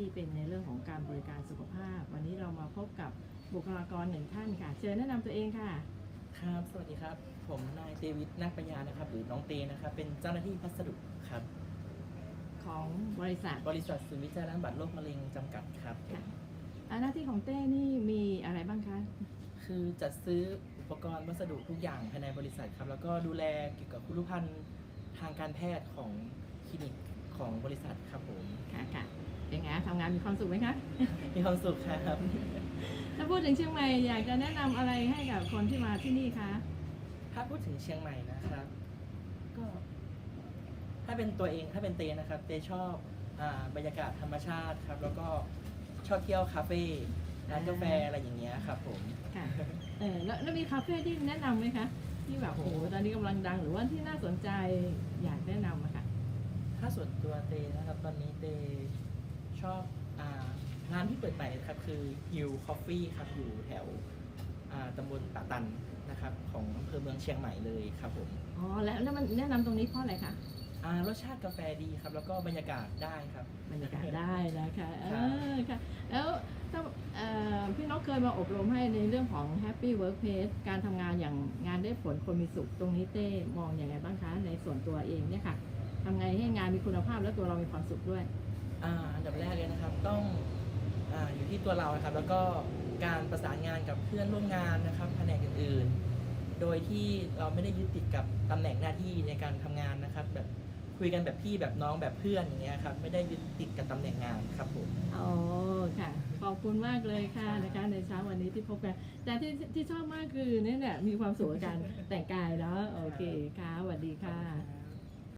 ที่เป็นในเรื่องของการบริการสุขภาพ วันนี้เรามาพบกับบุคลากรหนึ่งท่านค่ะ เชิญแนะนำตัวเองค่ะ ครับ สวัสดีครับ ผมนายเตวิทนาคปัญญานะครับ หรือน้องเตนะครับ เป็นเจ้าหน้าที่พัสดุครับ ของบริษัทบริษัทศูนย์วิจัยและบำบัดโรคมะเร็งจำกัดครับ ค่ะอ่าหน้าที่ของเต้นี่มีอะไรบ้างคะ คือจัดซื้ออุปกรณ์วัสดุทุกอย่างภายในบริษัทครับ แล้วก็ดูแลเกี่ยวกับคุรุพันธ์ทางการแพทย์ของคลินิกของบริษัทครับผมค่ะค่ะเป็น ไงทำงานมีความสุขไหมคะ มีความสุขครับ ถ้าพูดถึงเชียงใหม่อยากจะแนะนำอะไรให้กับคนที่มาที่นี่คะถ้าพูดถึงเชียงใหม่นะครับ ก็ ถ้าเป็นตัวเองถ้าเป็นเตนะครับ เตชอบอาบรรยากาศธรรมชาติครับ แล้วก็ชอบเที่ยวคาเฟ่ร้านกาแฟอะไรอย่างเงี้ยครับผม ค่ะเออแล้วแล้วมีคาเฟ่ที่แนะนำไหมคะ ที่แบบโอ้โหตอนนี้กำลังดังหรือว่าที่น่าสนใจอยากแนะนำอะค่ะ ถ้าส่วนตัวเตนะครับ ตอนนี้เต ชอบอาร้านที่เปิดใหม่นะครับคือ Hill Coffee ครับอยู่แถวอ่าตำบลตะตันนะครับของอำเภอเมืองเชียงใหม่เลยครับผมอ๋อแล้วแล้วมันแนะนำตรงนี้เพราะอะไรคะอ่ารสชาติกาแฟดีครับ แล้วก็บรรยากาศได้ครับ บรรยากาศได้นะคะเอครับอค่ะแล้วถ้าเอ่อพี่นกเคยมาอบรมให้ในเรื่องของ Happy Workplace การทำงานอย่างงานได้ผลคนมีสุขตรงนี้เต้มองอย่างไรบ้างคะในส่วนตัวเองเนี่ยค่ะทำไงให้งานมีคุณภาพและตัวเรามีความสุขด้วย อ่าอันดับ ต้องอาอยู่ที่ตัวเรานะครับ แล้วก็การประสานงานกับเพื่อนร่วมงานนะครับแผนกอื่นๆ โดยที่เราไม่ได้ยึดติดกับตำแหน่งหน้าที่ในการทำงานนะครับ แบบคุยกันแบบพี่แบบน้องแบบเพื่อนอย่างเงี้ยครับไม่ได้ยึดติดกับตำแหน่งงานครับผม อ๋อค่ะ ขอบคุณมากเลยค่ะนะคะในเช้าวันนี้ที่พบกัน แต่ที่ที่ชอบมากคือเนี่ยเนี่ยมีความสุขกับการแต่งกายแล้วโอเคค่ะสวัสดีค่ะ